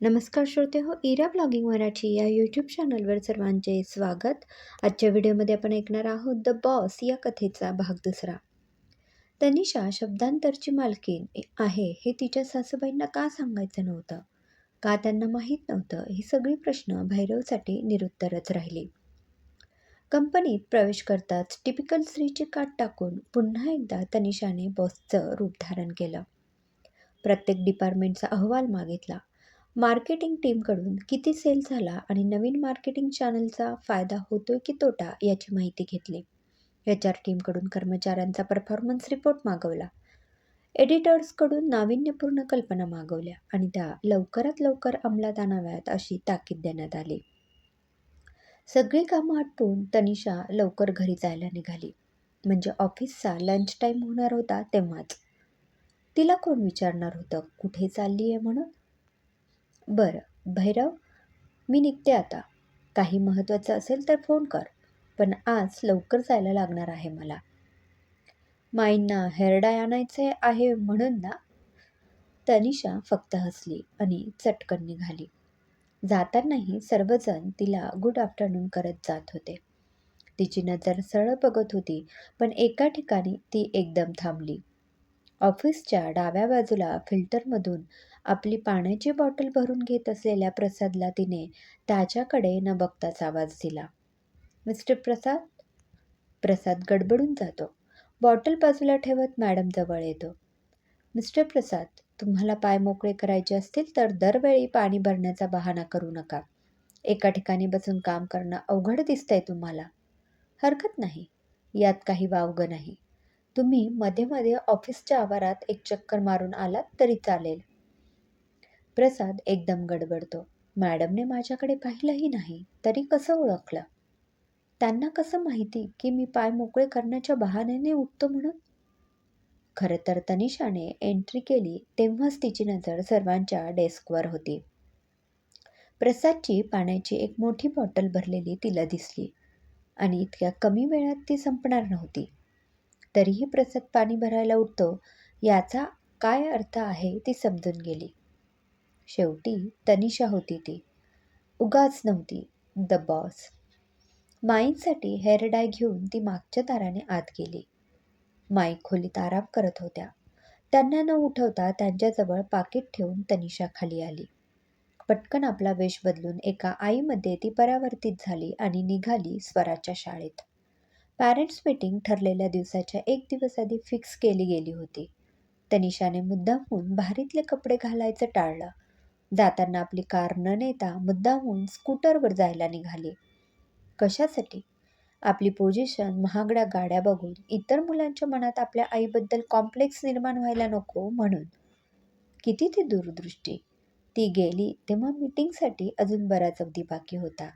नमस्कार श्रोते हो इरा ब्लॉगिंग मराठी या यूट्यूब चॅनलवर सर्वांचे स्वागत. आजच्या व्हिडिओमध्ये आपण ऐकणार आहोत द बॉस या कथेचा भाग दुसरा. तनिषा शब्दांतरची मालकीन आहे हे तिच्या सासूबाईंना का सांगायचं नव्हतं? का त्यांना माहीत नव्हतं? ही सगळी प्रश्न भैरवसाठी निरुत्तरच राहिली. कंपनीत प्रवेश करताच टिपिकल स्त्रीची काट टाकून पुन्हा एकदा तनिषाने बॉसचं रूप धारण केलं. प्रत्येक डिपार्टमेंटचा अहवाल मागितला. मार्केटिंग टीमकडून किती सेल झाला आणि नवीन मार्केटिंग चॅनलचा फायदा होतोय की तोटा याची माहिती घेतली. एच आर टीमकडून कर्मचाऱ्यांचा परफॉर्मन्स रिपोर्ट मागवला. एडिटर्सकडून नाविन्यपूर्ण कल्पना मागवल्या आणि त्या लवकरात लवकर अंमलात आणाव्यात अशी ताकीद देण्यात आली. सगळी कामं आटपून तनिषा लवकर घरी जायला निघाली. म्हणजे ऑफिसचा लंच टाईम होणार होता तेव्हाच. तिला कोण विचारणार होतं? कुठे चालली आहे म्हणून? बरं भैरव मी निघते आता. काही महत्त्वाचं असेल तर फोन कर पण आज लवकर जायला लागणार आहे मला. माईंना हेरडाय आणायचे आहे म्हणून ना? तनिषा फक्त हसली आणि चटकन निघाली. जातानाही सर्वजण तिला गुड आफ्टरनून करत जात होते. तिची नजर सरळ बघत होती पण एका ठिकाणी ती एकदम थांबली. ऑफिसच्या डाव्या बाजूला फिल्टरमधून आपली पाण्याची बॉटल भरून घेत असलेल्या प्रसादला तिने त्याच्याकडे न बघताच आवाज दिला. मिस्टर प्रसाद? प्रसाद गडबडून जातो. बॉटल बाजूला ठेवत मॅडम जवळ येतो. मिस्टर प्रसाद तुम्हाला पाय मोकळे करायचे असतील तर दरवेळी पाणी भरण्याचा बहाणा करू नका. एका ठिकाणी बसून काम करणं अवघड दिसतंय तुम्हाला. हरकत नाही. यात काही वावगं नाही. तुम्ही मध्ये मध्ये ऑफिसच्या आवारात एक चक्कर मारून आलात तरी चालेल. प्रसाद एकदम गडबडतो. मॅडमने माझ्याकडे पाहिलंही नाही तरी कसं ओळखलं? त्यांना कसं माहिती की मी पाय मोकळे करण्याच्या बहाण्याने उठतो म्हणून? खरं तर तनिषाने एंट्री केली तेव्हाच तिची नजर सर्वांच्या डेस्कवर होती. प्रसादची पाण्याची एक मोठी बॉटल भरलेली तिला दिसली आणि इतक्या कमी वेळात ती संपणार नव्हती. तरीही प्रसाद पाणी भरायला उठतो याचा काय अर्थ आहे ती समजून गेली. शेवटी तनिषा होती ती. उगाच नव्हती द बॉस माईंसाठी हेअर डाय घेऊन ती मागच्या ताराने आत गेली. माई खोलीत आराम करत होत्या. त्यांना न उठवता त्यांच्याजवळ पाकिट ठेवून तनिषा खाली आली. पटकन आपला वेश बदलून एका आईमध्ये ती परावर्तित झाली आणि निघाली स्वराच्या शाळेत. पॅरेंट्स मीटिंग ठरलेल्या दिवसाच्या एक दिवस आधी फिक्स केली गेली होती. तनिषाने मुद्दामहून भारीतले कपडे घालायचं टाळलं. जाताना आपली कार न नेता मुद्दाहून स्कूटरवर जायला निघाली. कशासाठी? आपली पोझिशन महागड्या गाड्या बघून इतर मुलांच्या मनात आपल्या आईबद्दल कॉम्प्लेक्स निर्माण व्हायला नको म्हणून. किती ती दूरदृष्टी. ती गेली तेव्हा मीटिंगसाठी अजून बराच अवधी बाकी होता.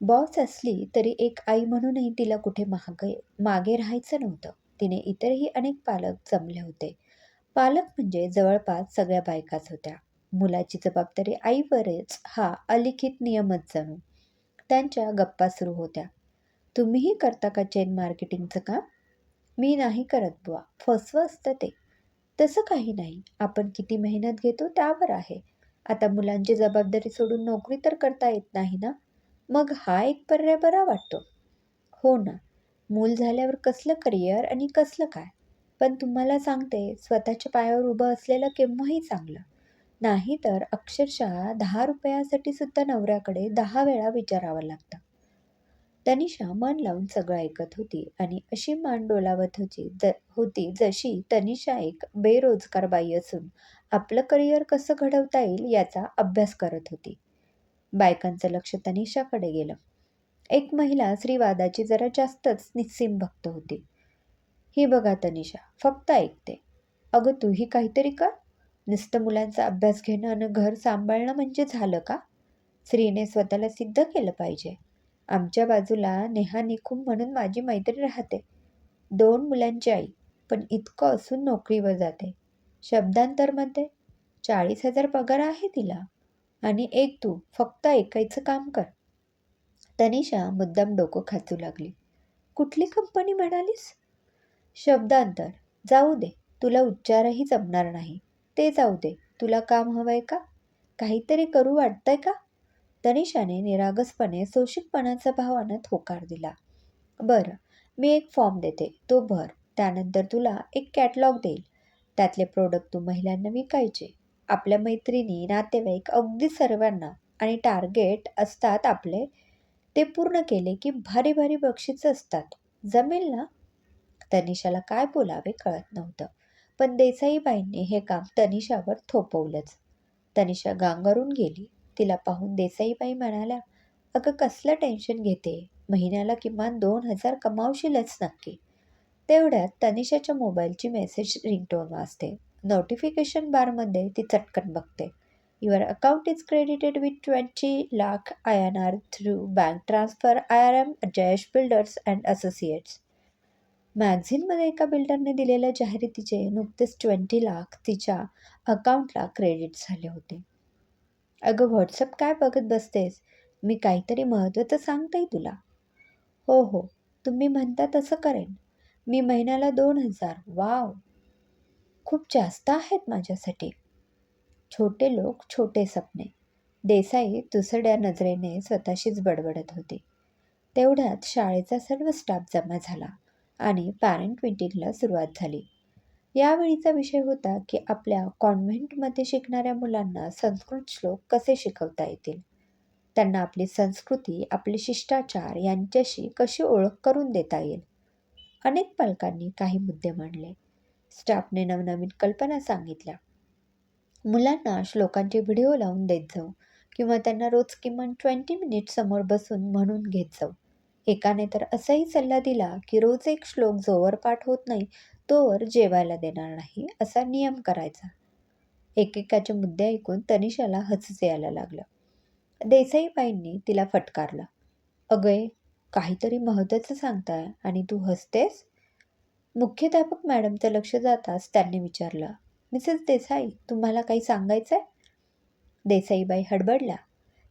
बॉस असली तरी एक आई म्हणूनही तिला कुठे मागे मागे राहायचं नव्हतं. तिने इतरही अनेक पालक जमले होते. पालक म्हणजे जवळपास सगळ्या बायकाच होत्या. मुलाची जबाबदारी आईवरच. हा अलिखित नियमच जणू त्यांच्या गप्पा सुरू होत्या. तुम्हीही करता का चेन मार्केटिंगचं काम? मी नाही करत बुवा. फसवं असतं ते. तसं काही नाही. आपण किती मेहनत घेतो त्यावर आहे. आता मुलांची जबाबदारी सोडून नोकरी तर करता येत नाही ना? मग हा एक पर्याय बरा वाटतो. हो ना. मूल झाल्यावर कसलं करिअर आणि कसलं काय? पण तुम्हाला सांगते स्वतःच्या पायावर उभं असलेलं केव्हाही चांगलं. नाही तर अक्षरशः दहा रुपयासाठी सुद्धा नवऱ्याकडे दहा वेळा विचारावं लागतं. तनिषा मन लावून सगळं ऐकत होती आणि अशी मान डोलावत होती ज होती जशी तनिषा एक बेरोजगार बाई असून आपलं करिअर कसं घडवता येईल याचा अभ्यास करत होती. बायकांचं लक्ष तनिषाकडे गेलं. एक महिला श्रीवादाची जरा जास्तच निस्सीम भक्त होती. ही बघा तनिषा फक्त ऐकते. अगं तूही काहीतरी कर. नुसतं मुलांचा अभ्यास घेणं आणि घर सांभाळणं म्हणजे झालं का? स्त्रीने स्वतःला सिद्ध केलं पाहिजे. आमच्या बाजूला नेहा निखुम म्हणून माझी मैत्री राहते. दोन मुलांची आई पण इतकं असून नोकरीवर जाते. शब्दांतरमध्ये चाळीस हजार पगार आहे तिला. आणि एक तू फक्त ऐकायचं काम कर. तनिषा मुद्दाम डोकं खाचू लागली. कुठली कंपनी म्हणालीस? शब्दांतर. जाऊ दे तुला उच्चारही जमणार नाही. ते जाऊ दे. तुला काम हवं आहे का? काहीतरी करू वाटतंय का? तनिषाने निरागसपणे सोशिकपणाचा भावानं होकार दिला. बरं मी एक फॉर्म देते. तो भर. त्यानंतर तुला एक कॅटलॉग देईल. त्यातले प्रोडक्ट तू महिलांना विकायचे. आपल्या मैत्रिणी नातेवाईक अगदी सर्वांना आणि टार्गेट असतात आपले. ते पूर्ण केले की भारी भारी बक्षीस असतात. जमेल ना? तनिषाला काय बोलावे कळत नव्हतं. पण देसाईबाईंनी हे काम तनिषावर थोपवलंच. तनिषा गांगरून गेली. तिला पाहून देसाईबाई म्हणाल्या अगं कसलं टेन्शन घेते? महिन्याला किमान दोन हजार कमावशीलच नक्की. तेवढ्यात तनिषाच्या मोबाईलची मेसेज रिंगटोन वाजते. नोटिफिकेशन बारमध्ये ती चटकन बघते. Your account is credited with twenty lakh I N R through bank transfer I R M Jayesh builders and associates मॅगझिनमध्ये एका बिल्डरने दिलेल्या जाहिरातीचे नुकतेच ट्वेंटी लाख तिच्या अकाउंटला क्रेडिट झाले होते. अगं व्हॉट्सअप काय बघत बसतेस? मी काहीतरी महत्त्वाचं सांगते तुला. हो हो. तुम्ही म्हणता तसं करेन. मी महिन्याला दोन हजार. वाव. खूप जास्त आहेत माझ्यासाठी. छोटे लोक छोटे सपने. देसाई तुसड्या नजरेने स्वतःशीच बडबडत होती. तेवढ्यात शाळेचा सर्व स्टाफ जमा झाला. आणि पॅरेंट मिटिंगला सुरुवात झाली. यावेळीचा विषय होता की आपल्या कॉन्व्हेंटमध्ये शिकणाऱ्या मुलांना संस्कृत श्लोक कसे शिकवता येतील? त्यांना आपली संस्कृती आपले शिष्टाचार यांच्याशी कशी ओळख करून देता येईल? अनेक पालकांनी काही मुद्दे मांडले. स्टाफने नवनवीन कल्पना सांगितल्या. मुलांना श्लोकांचे व्हिडिओ लावून देत जाऊ किंवा त्यांना रोज किमान ट्वेंटी मिनिट समोर बसून म्हणून घेत जाऊ. एकाने तर असाही सल्ला दिला की रोज एक श्लोक जोवर पाठ होत नाही तोवर जेवायला देणार नाही असा नियम करायचा. एकेकाचे मुद्दे ऐकून तनिषाला हसच यायला लागलं. देसाईबाईंनी तिला फटकारलं. अगय काहीतरी महत्त्वाचं सांगताय आणि तू हसतेस? मुख्याध्यापक मॅडमचं लक्ष जाताच त्यांनी विचारलं मिसेस देसाई तुम्हाला काही सांगायचं आहे देसाईबाई हडबडल्या.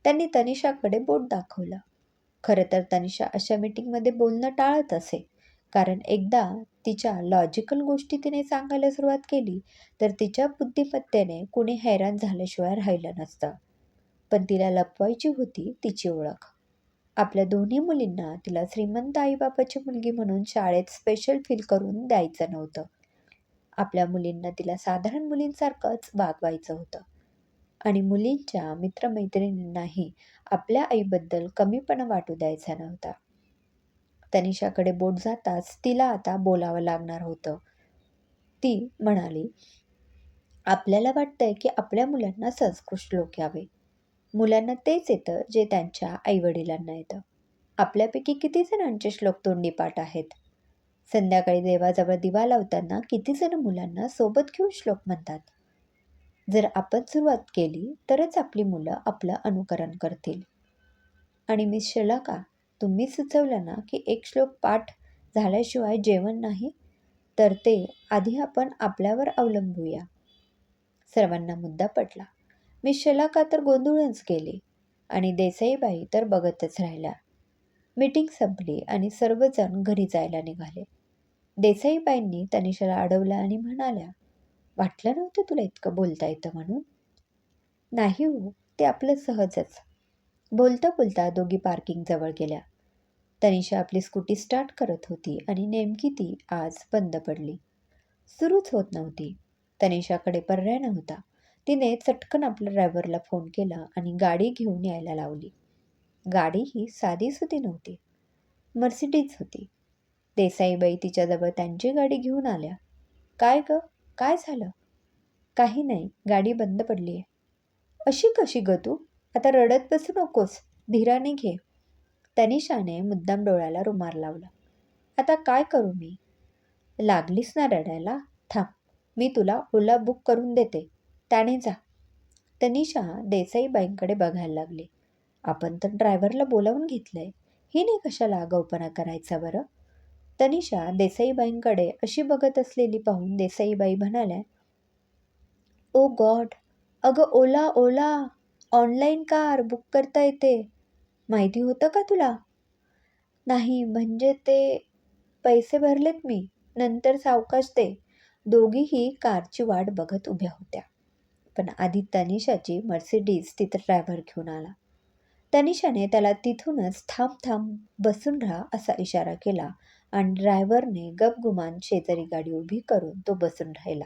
त्यांनी तनिषाकडे बोट दाखवलं. खरं तर तनिषा अशा मीटिंगमध्ये बोलणं टाळत असे. कारण एकदा तिच्या लॉजिकल गोष्टी तिने सांगायला सुरुवात केली तर तिच्या बुद्धिमत्तेने कुणी हैराण झाल्याशिवाय राहिलं नसतं. पण तिला लपवायची होती तिची ओळख. आपल्या दोन्ही मुलींना तिला श्रीमंत आईबापाची मुलगी म्हणून शाळेत स्पेशल फील करून द्यायचं नव्हतं. आपल्या मुलींना तिला साधारण मुलींसारखंच वागवायचं होतं. आणि मुलींच्या मित्रमैत्रिणींनाही आपल्या आईबद्दल कमीपणा वाटू द्यायचा नव्हता. तनिषाकडे बोट जाताच तिला आता बोलावं लागणार होतं. ती म्हणाली आपल्याला वाटतंय की आपल्या मुलांना संस्कृत श्लोक यावे. मुलांना तेच येतं जे त्यांच्या आईवडिलांना येतं. आपल्यापैकी किती जणांचे श्लोक तोंडी पाठ आहेत? संध्याकाळी देवाजवळ दिवा लावताना किती जण मुलांना सोबत घेऊन श्लोक म्हणतात? जर आपण सुरुवात केली तरच आपली मुलं आपलं अनुकरण करतील. आणि मिस शलाका तुम्ही सुचवलं ना की एक श्लोक पाठ झाल्याशिवाय जेवण नाही? तर ते आधी आपण आपल्यावर अवलंबूया. सर्वांना मुद्दा पटला. मिस शलाका तर गोंधळूनच गेली आणि देसाईबाई तर बघतच राहिल्या. मीटिंग संपली आणि सर्वजण घरी जायला निघाले. देसाईबाईंनी तनिषाला अडवलं आणि म्हणाल्या वाटलं नव्हतं तुला इतकं बोलता येतं म्हणून? नाही हो ते आपलं सहजच. बोलता बोलता दोघी पार्किंगजवळ गेल्या. तनिषा आपली स्कूटी स्टार्ट करत होती आणि नेमकी ती आज बंद पडली. सुरूच होत नव्हती. तनिषाकडे पर्याय नव्हता. तिने चटकन आपल्या ड्रायव्हरला फोन केला आणि गाडी घेऊन यायला लावली. गाडी ही साधीसुधी नव्हती. मर्सिडीज होती. देसाईबाई तिच्याजवळ त्यांची गाडी घेऊन आल्या. काय गं? काय झालं? काही नाही गाडी बंद पडली आहे अशी कशी ग तू? आता रडत बसू नकोस धीराने घे. तनिषाने मुद्दाम डोळ्याला रुमार लावला. आता काय करू मी? लागलीस ना रडायला? थांब मी तुला ओला बुक करून देते. त्याने जा. तनिषा देसाईबाईंकडे बघायला लागली. आपण तर ड्रायव्हरला बोलावून घेतलंय. हिने कशाला आगाऊपणा करायचा बरं? तनिषा देसाईबाईंकडे अशी बघत असलेली पाहून देसाईबाई म्हणाल्या ओ गॉड अगं Ola Ola online car book करता येते. माहिती होतं का तुला? नाही म्हणजे ते पैसे भरलेत मी. नंतर सावकाश दे. दोघीही कारची वाट बघत उभ्या होत्या. पण आधी तनिषाची मर्सिडीज तिथं ड्रायव्हर घेऊन आला. तनिषाने त्याला तिथूनच थांब थांब बसून राहा असा इशारा केला. आणि ड्रायव्हरने गपगुमान शेजारी गाडी उभी करून तो बसून राहिला.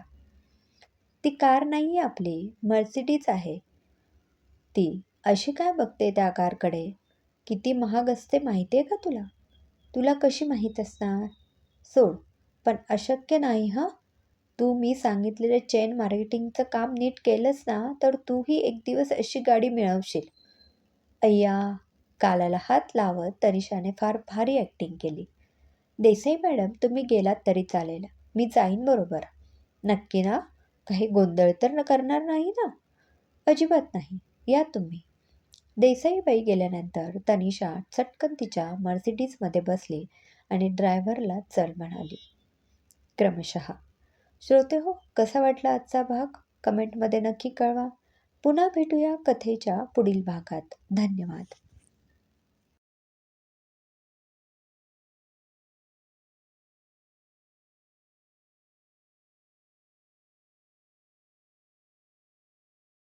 ती कार नाही आपली मर्सिडीज आहे. ती अशी काय बघते त्या कारकडे? किती महाग असते माहिती आहे का तुला? तुला कशी माहीत असणार? सोड पण अशक्य नाही हं? तू मी सांगितलेले चेन मार्केटिंगचं काम नीट केलंस ना तर तूही एक दिवस अशी गाडी मिळवशील. अय्या कालाला हात लावत तनिषाने फार भारी ॲक्टिंग केली. देसाई मॅडम तुम्ही गेलात तरी चालेल. मी जाईन बरोबर. नक्की ना? काही गोंधळ तर न करणार नाही ना? अजिबात नाही. या तुम्ही. देसाईबाई गेल्यानंतर तनिषा चटकन तिच्या मर्सिडीजमध्ये बसली आणि ड्रायव्हरला चल म्हणाली. क्रमशः श्रोते हो कसा वाटला आजचा भाग? कमेंटमध्ये नक्की कळवा. पुन्हा भेटूया कथेच्या पुढील भागात. धन्यवाद.